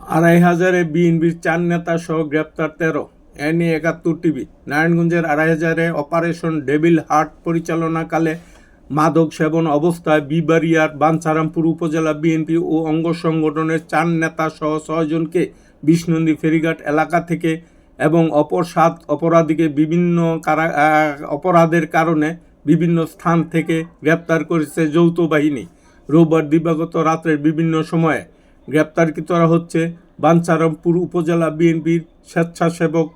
আড়াই হাজারে বিএনপির চার নেতা সহ গ্রেপ্তার তেরো। এ একাত্তর টিভি। নারায়ণগঞ্জের আড়াই হাজারে অপারেশন ডেভিল হার্ট পরিচালনাকালে মাদক সেবন অবস্থায় বিবারিয়ার বাঞ্ছারামপুর উপজেলা বিএনপি ও অঙ্গ সংগঠনের চার নেতা সহ ছয়জনকে বিষ্ণন্দী ফেরিঘাট এলাকা থেকে এবং অপর সাত অপরাধীকে বিভিন্ন কারা অপরাধের কারণে বিভিন্ন স্থান থেকে গ্রেপ্তার করেছে যৌথ বাহিনী। রোববার দিবাগত রাত্রের বিভিন্ন সময়ে গ্রেপ্তারকৃতরা হচ্ছে বাঞ্ছারামপুর উপজেলা বিএনপির স্বেচ্ছাসেবক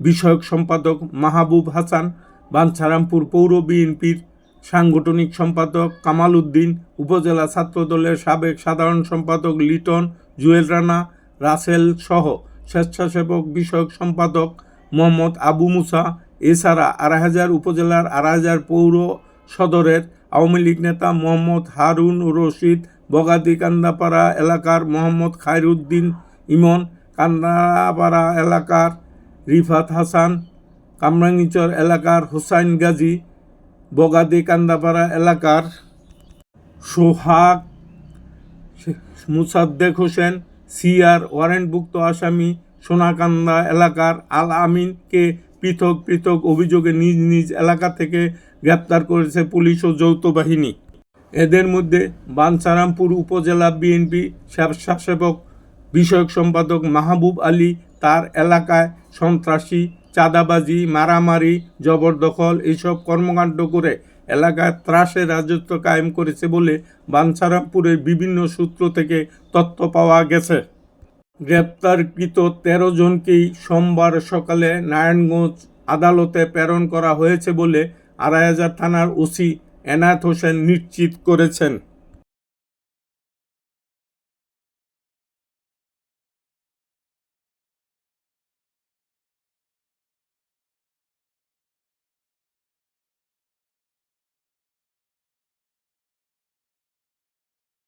বিষয়ক সম্পাদক মাহবুব হাসান বাঞ্ছারামপুর পৌর বিএনপির সাংগঠনিক সম্পাদক কামাল উদ্দিন, উপজেলা ছাত্রদলের সাবেক সাধারণ সম্পাদক লিটন জুয়েল রানা, রাসেল সহ স্বেচ্ছাসেবক বিষয়ক সম্পাদক মোহাম্মদ আবু মুসা, এছাড়া আড়াই হাজার উপজেলার আড়াই হাজার পৌর সদরের আওয়ামী লীগ নেতা মোহাম্মদ হারুন রশিদ বগাদি কান্দাপাড়া এলাকার মোহাম্মদ খায়রুদ্দিন ইমন, কান্দাপাড়া এলাকার রিফাত হাসান, কামরাঙ্গিচর এলাকার হোসাইন গাজী বগাদি কান্দাপাড়া এলাকার সোহাগ, মুসাদ্দেক হোসেন সিআর ওয়ারেন্টভুক্ত আসামি সোনাকান্দা এলাকার আল আমিনকে পৃথক পৃথক অভিযোগে নিজ নিজ এলাকা থেকে গ্রেপ্তার করেছে পুলিশ ও যৌথ বাহিনী। এদের মধ্যে বাঞ্ছারামপুর উপজেলা বিএনপি স্বেচ্ছাসেবক বিষয়ক সম্পাদক মাহবুব আলী, তার এলাকায় সন্ত্রাসী, চাঁদাবাজি, মারামারি, জবরদখল এইসব কর্মকাণ্ড করে এলাকায় ত্রাসের রাজত্ব কায়েম করেছে বলে বাঞ্ছারামপুরের বিভিন্ন সূত্র থেকে তথ্য পাওয়া গেছে। গ্রেপ্তারকৃত তেরো জনকেই সোমবার সকালে নারায়ণগঞ্জ আদালতে প্রেরণ করা হয়েছে বলে আড়াই হাজার থানার ওসি এনায়েত হোসেন নিশ্চিত করেছেন।